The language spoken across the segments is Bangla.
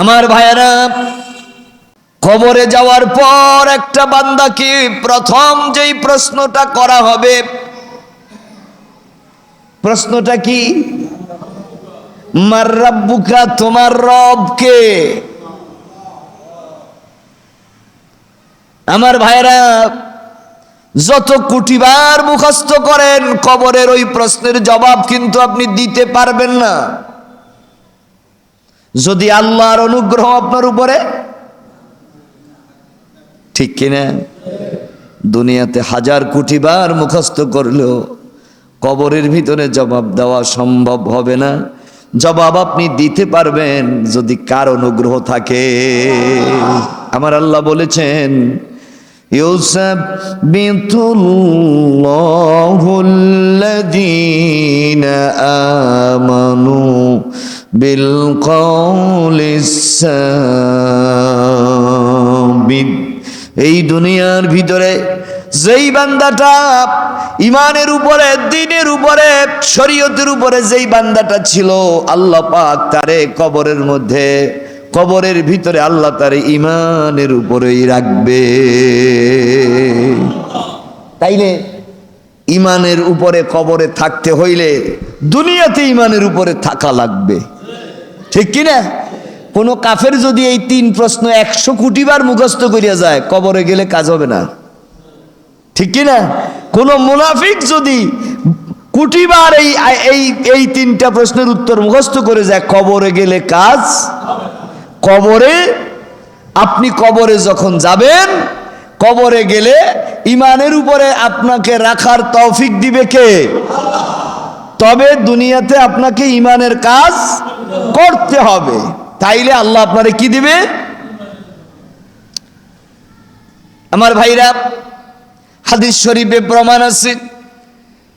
আমার ভাইয়েরা, কবরে যাওয়ার পর একটা বান্দা বান্দাকে প্রথম যেই প্রশ্নটা করা হবে, প্রশ্নটা কি? মার রাব্বুকা, তোমার রবকে। আমার ভাইরা যত কোটিবার মুখস্থ করেন, কবরের ওই প্রশ্নের জবাব কিন্তু আপনি দিতে পারবেন না। যদি আল্লাহর অনুগ্রহ আপনার উপরে ঠিক কিনা দুনিয়াতে হাজার কোটি বার মুখস্থ করলেও কবরের ভিতরে জবাব দেওয়া সম্ভব হবে না জবাব আপনি দিতে পারবেন যদি কার অনুগ্রহ থাকে আমার আল্লাহ বলেছেন يثبت الله الذين آمنوا بالقول الثابت এই দুনিয়ার ভিতরে যেই বান্দাটা ইমানের উপরে দিনের উপরে শরীয়তের উপরে যেই বান্দাটা ছিল আল্লাহ পাক তারে কবরের মধ্যে কবরের ভিতরে আল্লাহ তারে ইমানের উপরেই রাখবে তাইলে ইমানের উপরে কবরে থাকতে হইলে দুনিয়াতে ইমানের উপরে থাকা লাগবে ঠিক কি না কোনো কাফের যদি এই তিন প্রশ্ন একশো কোটি বার মুখস্থ করিয়া যায়, কবরে গেলে কাজ হবে না। ঠিক কি না কোনো মুনাফিক যদি কোটিবার এই এই এই তিনটা প্রশ্নের উত্তর মুখস্থ করে যায়, কবরে গেলে কাজ কবরে, আপনি কবরে যখন যাবেন, কবরে গেলে ইমানের উপরে আপনাকে রাখার তৌফিক দিবে কে? তবে দুনিয়াতে আপনাকে ইমানের কাজ করতে হবে। তাইলে আল্লাহ আপনারে কি দিবে? আমার ভাইরা, হাদিস শরীফে প্রমাণ আছে,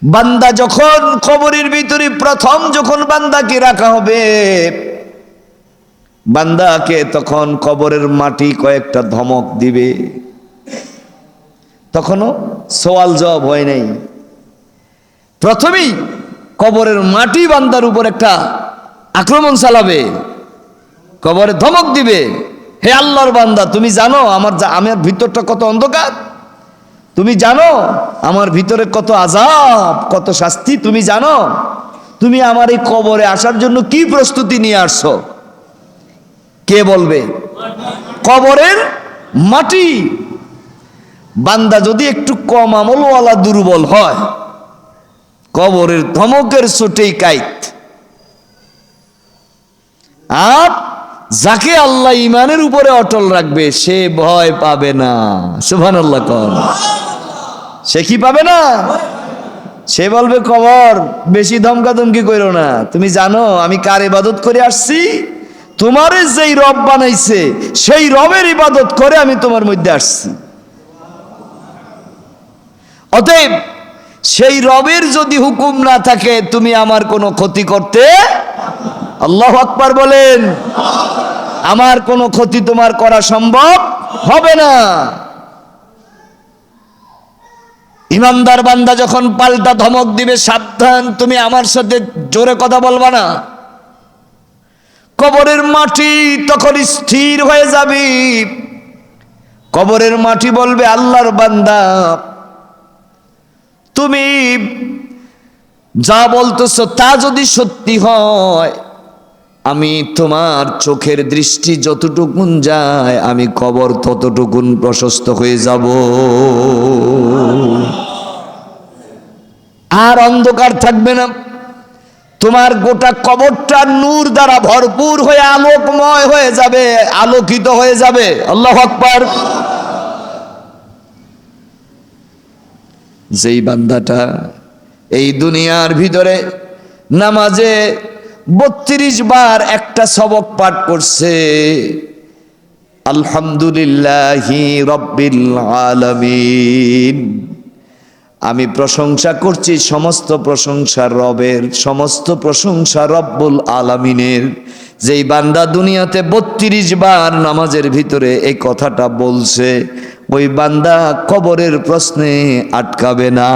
বান্দা যখন কবরের ভিতরে প্রথম যখন বান্দাকে রাখা হবে, বান্দাকে তখন কবরের মাটি কয়েকটা ধমক দিবে। তখনও সওয়াল জবাব হয় নাই। প্রথমেই কবরের মাটি বান্দার উপর একটা আক্রমণ চালাবে, কবরে ধমক দিবে। হে আল্লাহর বান্দা, তুমি জানো আমার আমার ভিতরটা কত অন্ধকার? তুমি জানো আমার ভিতরে কত আজাব কত শাস্তি? তুমি জানো? তুমি আমার এই কবরে আসার জন্য কি প্রস্তুতি নিয়ে আসছো? কে বলবে? কবরের মাটি। বান্দা যদি একটু কম আমলওয়ালা, দুর্বল হয় কবরের ধমকের চোটেই কাইত। আর যাকে আল্লাহ ইমানের উপরে অটল রাখবে, সে ভয় পাবে না। সুভান আল্লাহ কর। সে কি পাবে না? সে বলবে, কবর, বেশি ধমকা ধমকি করো না। তুমি জানো, আমি কার ইবাদত করে আসছি? তোমারে যেই রব বানাইছে, সেই রবের ইবাদত করে আমি তোমার মধ্যে আসছি। অতএব সেই রবের যদি হুকুম না থাকে, তুমি আমার কোনো ক্ষতি করতে আল্লাহ আকবার বলেন, আমার কোনো ক্ষতি তোমার করা সম্ভব হবে না। ইমানদার বান্দা যখন পাল্টা ধমক দিবে, সাবধান, তুমি আমার সাথে জোরে কথা বলবা না। কবরের মাটি তখন স্থির হয়ে যাবে। কবরের মাটি বলবে, আল্লাহর বান্দা তুমি যা বলতেছো তা যদি সত্যি হয়, আমি তোমার চোখের দৃষ্টি যতটুকুন যায়, আমি কবর ততটুকুন প্রশস্ত হয়ে যাব। আর অন্ধকার থাকবে না। তোমার গোটা কবরটা নূর দ্বারা ভরপুর হয়ে আলোকময় হয়ে যাবে, আলোকিত হয়ে যাবে। আল্লাহ আকবার। যেই বান্দাটা এই দুনিয়ার ভিতরে নামাজে বত্রিশ বার একটা সবক পাঠ করছে, আলহামদুলিল্লাহি রব্বিল আমি প্রশংসা করছি সমস্ত প্রশংসা রবের, সমস্ত প্রশংসা রব্বুল আলামিনের। যেই বান্দা দুনিয়াতে বত্রিশ বার নামাজের ভিতরে এই কথাটা বলছে ওই বান্দা কবরের প্রশ্নে আটকাবে না।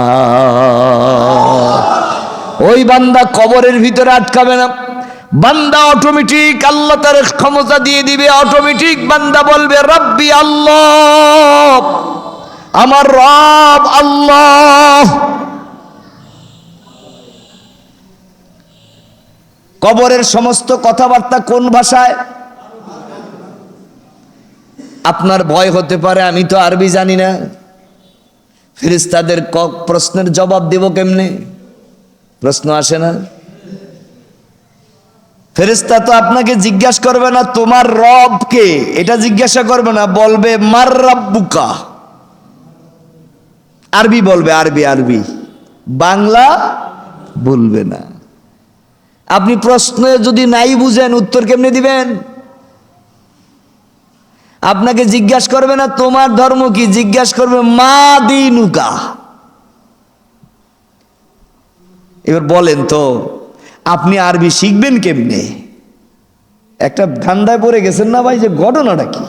ওই বান্দা কবরের ভিতরে আটকাবে না। বান্দা অটোমেটিক আল্লাহ তার ক্ষমতা দিয়ে দিবে অটোমেটিক বান্দা বলবে, রব্বি আল্লাহ, আমার রব আল্লাহ। কবরের সমস্ত কথাবার্তা কোন ভাষায়? আপনার ভয় হতে পারে, আমি তো আরবি জানি না। ফেরেশতাদের ক- প্রশ্নের জবাব দেব কেমনে? প্রশ্ন আসে না। ফেরেশতা তো আপনাকে জিজ্ঞাসা করবে না, তোমার রবকে এটা জিজ্ঞাসা করবে না, বলবে, মার রাব্বুকা। আরবি বলবে, আরবি আরবি। বাংলা বলবে না। আপনি প্রশ্নে যদি নাই বুঝেন, উত্তর কেমনে দিবেন? আপনাকে জিজ্ঞাসা করবে না, তোমার ধর্ম কি? জিজ্ঞাসা করবে, মা দিনুকা। এবার বলেন তো, আপনি আরবি শিখবেন কেমনে? একটা ঠান্ডায় পড়ে গেছেন না ভাই, যে ঘটনাটা কি?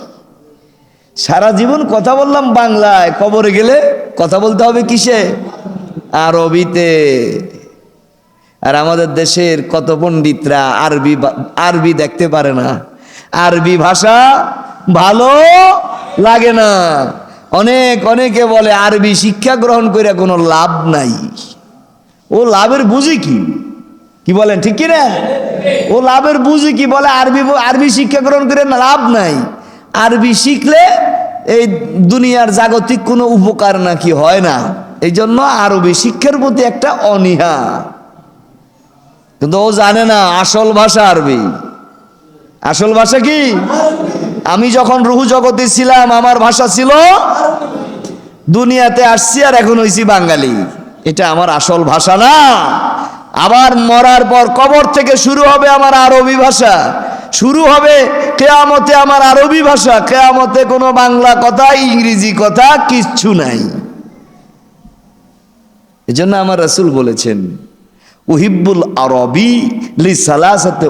সারা জীবন কথা বললাম বাংলায় কবরে গেলে কথা বলতে হবে কিসে? আরবিতে। আর আমাদের দেশের কত পণ্ডিতরা আরবি আরবি দেখতে পারে না। আরবি ভাষা ভালো লাগে না। অনেক, অনেকে বলে, আরবি শিক্ষা গ্রহণ করে কোনো লাভ নাই। ও লাভের বুঝি কি? কি বলেন, ঠিক কি না ও লাভের বুঝি কি? বলে, আরবি আরবি শিক্ষা গ্রহণ করে লাভ নাই। আরবি শিখলে এই দুনিয়ার জাগতিক কোনো উপকার নাকি হয় না। এই জন্য আরবি শিক্ষার প্রতি একটা অনীহা। কিন্তু ও জানে না, আসল ভাষা আরবি। আসল ভাষা কি? আমি যখন রুহু জগতে ছিলাম, আমার ভাষা ছিল দুনিয়াতে আসছি আর এখন হয়েছি বাঙালি। এটা আমার আসল ভাষা না। আবার মরার পর কবর থেকে শুরু হবে আমার আরবি ভাষা। শুরু হবে কেয়ামতে আমার আরবি ভাষা। কেয়ামতে কোনো বাংলা কথা, ইংরেজি কথা কিচ্ছু নাই। এজন্য আমার রাসূল বলেছেন, উহিব্বুল আরবি লি সালাসাতে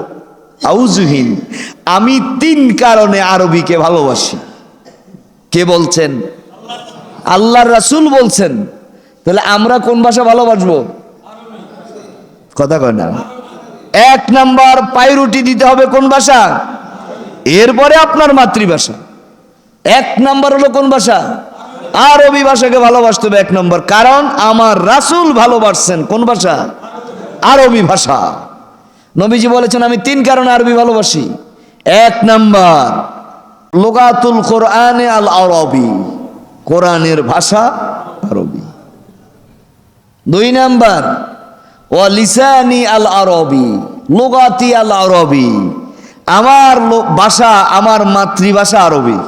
আমি তিন কারণে আরবিকে ভালোবাসি। কে বলছেন? আল্লাহর রাসূল বলছেন। তাহলে আমরা কোন ভাষা ভালোবাসবো? কথা কয় না। এক নাম্বার পায়রুটি দিতে হবে কোন ভাষা? এরপরে আপনার মাতৃভাষা। এক নাম্বার হলো কোন ভাষা? আরবি ভাষাকে ভালোবাসতে হবে এক নম্বর। কারণ আমার রাসূল ভালোবাসছেন। কোন ভাষা? আরবি ভাষা। নবীজি বলেছেন, আমি তিন কারণে আরবি ভালোবাসি। এক নাম্বার, লোগাতুল কোরআনে আল আরবি কোরআনের ভাষা আরবি। দুই নাম্বার ও লিসানি আল আরবি লোগাতি আল আরবি আমার ভাষা, আমার মাতৃভাষা আরবি।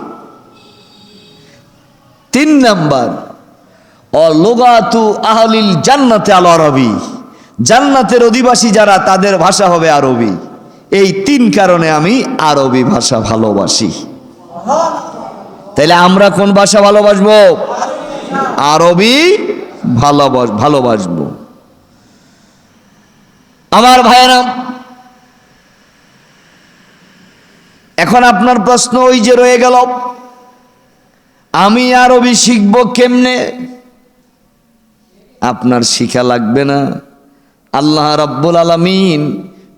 তিন নাম্বার ও লোগাতু আহলিল জান্নাতে আল আরবি জান্নাতের অধিবাসী যারা, তাদের ভাষা হবে আরবি। এই তিন কারণে আমি আরবি ভাষা ভালোবাসি। তাহলে আমরা কোন ভাষা ভালোবাসবো? আরবি ভালোবাস ভালোবাসবো। আমার ভাইয়েরা, এখন আপনার প্রশ্ন ওই যে রয়ে গেল, আমি আরবি শিখব কেমনে? আপনার শিখা লাগবে না। আল্লাহ রাব্বুল আলামিন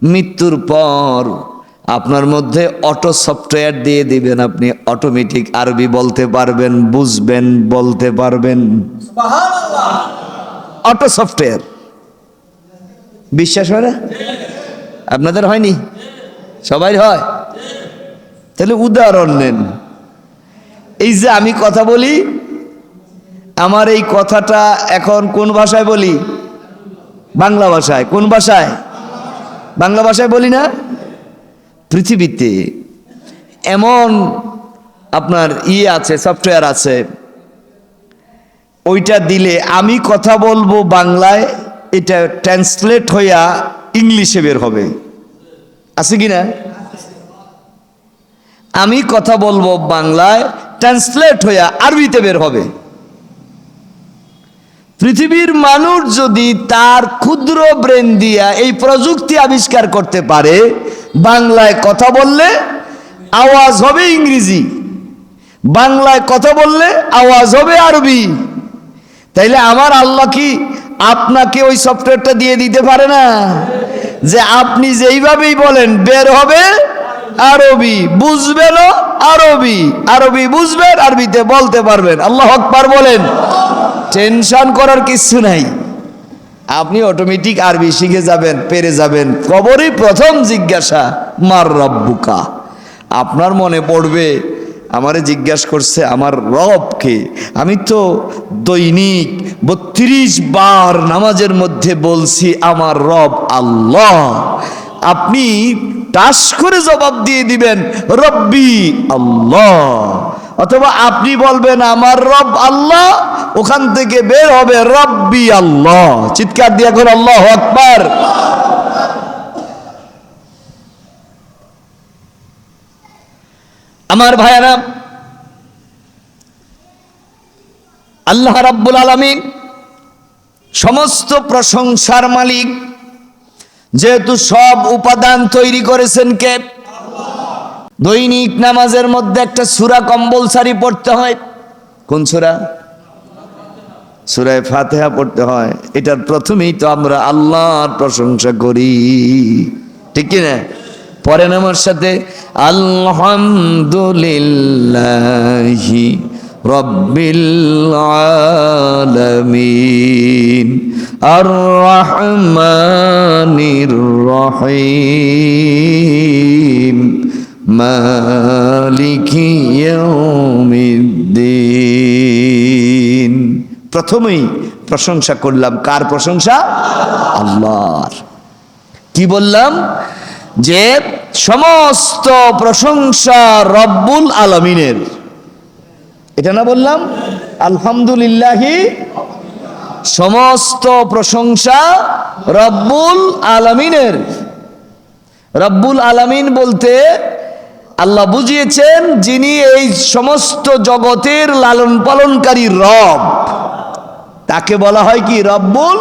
মৃত্যুর পর আপনার মধ্যে অটো সফটওয়্যার দিয়ে দিবেন আপনি অটোমেটিক আরবি বলতে পারবেন বুঝবেন বলতে পারবেন। অটো সফটওয়্যার বিশ্বাস হয় না? আপনাদের হয়নি? সবাই হয়? তাহলে উদাহরণ নেন। এই যে আমি কথা বলি আমার এই কথাটা এখন কোন ভাষায় বলি? বাংলা ভাষায়। কোন ভাষায়? বাংলা ভাষায় বলি না, পৃথিবীতে এমন আপনার ইয়ে আছে সফটওয়্যার আছে, ওইটা দিলে আমি কথা বলব বাংলায়, এটা ট্রান্সলেট হইয়া ইংলিশে বের হবে। আছে কি না? আমি কথা বলব বাংলায় ট্রান্সলেট হইয়া আরবিতে বের হবে। পৃথিবীর মানুষ যদি তার ক্ষুদ্র ব্রেন দিয়া এই প্রযুক্তি আবিষ্কার করতে পারে, বাংলায় কথা বললে আওয়াজ হবে ইংরেজি, বাংলায় কথা বললে আওয়াজ হবে আরবি। তাইলে আমার আল্লাহ কি আপনাকে ওই সফটওয়্যারটা দিয়ে দিতে পারে না? যে আপনি যেইভাবেই বলেন, বের হবে আরবি, বুঝবেন আরবি আরবি বুঝবেন, আরবিতে বলতে পারবেন। আল্লাহ আকবার বলেন। টেনশন করার কিছু নাই। আপনি অটোমেটিক আরবি শিখে যাবেন, পেরে যাবেন। কবরই প্রথম জিজ্ঞাসা, মার রব্বুকা? আপনার মনে পড়বে, আমারে জিজ্ঞাসা করছে, আমার রবকে আমি তো দৈনিক বত্রিশ বার নামাজের মধ্যে বলছি, আমার রব আল্লাহ। আপনি টাস করে জবাব দিয়ে দিবেন, রব্বি আল্লাহ। অথবা আপনি বলবেন, আমার রব আল্লাহ, ওখান থেকে বের হবে রব্বি আল্লাহ। চিৎকার দিয়ে এখন আল্লাহ আকবার। আমার ভাইয়ারা, আল্লাহ রাব্বুল আলামিন সমস্ত প্রশংসার মালিক, যেহেতু সব উপাদান তৈরি করেছেন কে? দৈনিক নামাজের মধ্যে একটা সুরা কম্বলসারি পড়তে হয়। কোন সুরা? সুরায় ফাতেহা পড়তে হয়। এটার প্রথমেই তো আমরা আল্লাহর প্রশংসা করি। ঠিক কি না? পরেন আমার সাথে আলহামদুলিল্লাহি রব্বিল আর রহমানির রহিম। মালিকি ইয়াউমিদ্দিন। প্রথমেই প্রশংসা করলাম, কার প্রশংসা? আল্লাহর। কি বললাম? যে সমস্ত প্রশংসা রব্বুল আলমিনের। এটা না বললাম? আলহামদুলিল্লাহি। সমস্ত প্রশংসা রব্বুল আলমিনের। রব্বুল আলামিন বলতে আল্লাহ বুঝিয়েছেন যিনি এই সমস্ত জগতের লালন পালনকারী রব। তাকে বলা হয় কি? রব্বুল